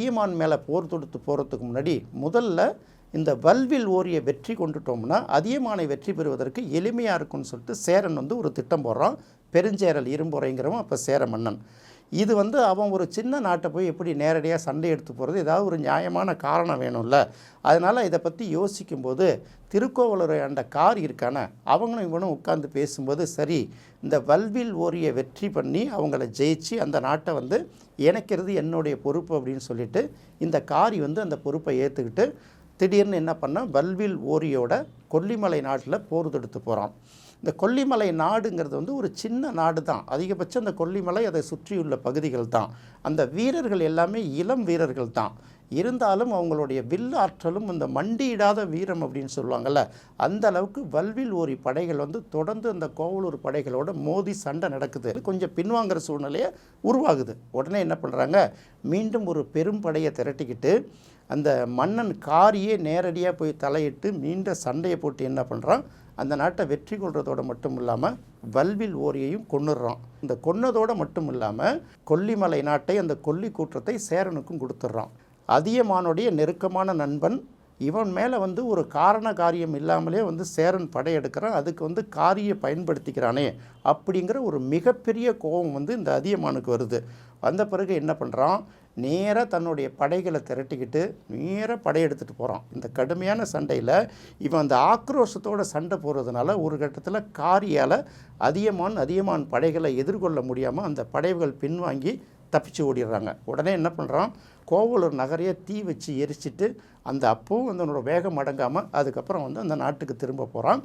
அதியமான் மேலே போர் தொடுத்து போகிறதுக்கு முன்னாடி முதல்ல இந்த வல்வில் ஓரிய வெற்றி கொண்டுட்டோம்னா அதியமானை வெற்றி பெறுவதற்கு எளிமையாக இருக்கும்னு சொல்லிட்டு சேரன் வந்து ஒரு திட்டம் போடுறான். பெருஞ்சேரல் இரும்புரைங்கிறவன் அப்போ சேர மன்னன் இது வந்து அவன் ஒரு சின்ன நாட்டை போய் எப்படி நேரடியாக சண்டை எடுத்து போகிறது ஏதாவது ஒரு நியாயமான காரணம் வேணும்ல. அதனால் இதை பற்றி யோசிக்கும்போது திருக்கோவலூரை ஆண்ட கார் இருக்கான அவங்களும் இவனும் உட்கார்ந்து பேசும்போது சரி இந்த வல்வில் ஓரிய வெற்றி பண்ணி அவங்கள ஜெயிச்சு அந்த நாட்டை வந்து இணைக்கிறது என்னுடைய பொறுப்பு அப்படின்னு சொல்லிட்டு இந்த காரி வந்து அந்த பொறுப்பை ஏற்றுக்கிட்டு திடீர்னு என்ன பண்ண வல்வில் ஓரியோட கொல்லிமலை நாட்டில் போர் தொடுத்து போகிறான் இந்த கொல்லிமலை நாடுங்கிறது வந்து ஒரு சின்ன நாடு தான். அதிகபட்சம் அந்த கொல்லிமலை அதை சுற்றியுள்ள பகுதிகள் தான். அந்த வீரர்கள் எல்லாமே இளம் வீரர்கள் தான். இருந்தாலும் அவங்களுடைய வில் ஆற்றலும் இந்த மண்டியிடாத வீரம் அப்படின்னு சொல்லுவாங்கள்ல அந்த அளவுக்கு வல்வில் ஓரி படைகள் வந்து தொடர்ந்து அந்த கோவலூர் படைகளோட மோதி சண்டை நடக்குது. கொஞ்சம் பின்வாங்குற சூழ்நிலையை உருவாகுது. உடனே என்ன பண்ணுறாங்க மீண்டும் ஒரு பெரும் படையை திரட்டிக்கிட்டு அந்த மன்னன் காரியே நேரடியாக போய் தலையிட்டு மீண்ட சண்டையை போட்டு என்ன பண்ணுறான் அந்த நாட்டை வெற்றி கொள்றதோடு மட்டும் இல்லாமல் வல்வில் ஓரியையும் கொன்னுடுறான். இந்த கொன்னதோடு மட்டும் இல்லாமல் கொல்லிமலை நாட்டை அந்த கொல்லி கூற்றத்தை சேரனுக்கும் கொடுத்துட்றான். அதியமானுடைய நெருக்கமான நண்பன் இவன் மேலே வந்து ஒரு காரண காரியம் இல்லாமலே வந்து சேரன் படையெடுக்கிறான். அதுக்கு வந்து காரியை பயன்படுத்திக்கிறானே அப்படிங்கிற ஒரு மிகப்பெரிய கோபம் வந்து இந்த அதியமானுக்கு வருது. வந்த பிறகு என்ன பண்ணுறான் நேராக தன்னுடைய படைகளை திரட்டிக்கிட்டு நேராக படையெடுத்துட்டு போகிறான் இந்த கடுமையான சண்டையில் இவன் அந்த ஆக்ரோஷத்தோட சண்டை போகிறதுனால ஒரு கட்டத்தில் காரியால் அதியமான் அதியமான் படைகளை எதிர்கொள்ள முடியாமல் அந்த படைகள் பின்வாங்கி தப்பிச்சு ஓடிடுறாங்க. உடனே என்ன பண்ணுறான் கோவலூர் நகரையே தீ வச்சு எரிச்சிட்டு அந்த அப்பவும் வந்து அவனோட வேகம் அடங்காமல் அதுக்கப்புறம் வந்து அந்த நாட்டுக்கு திரும்ப போகிறான்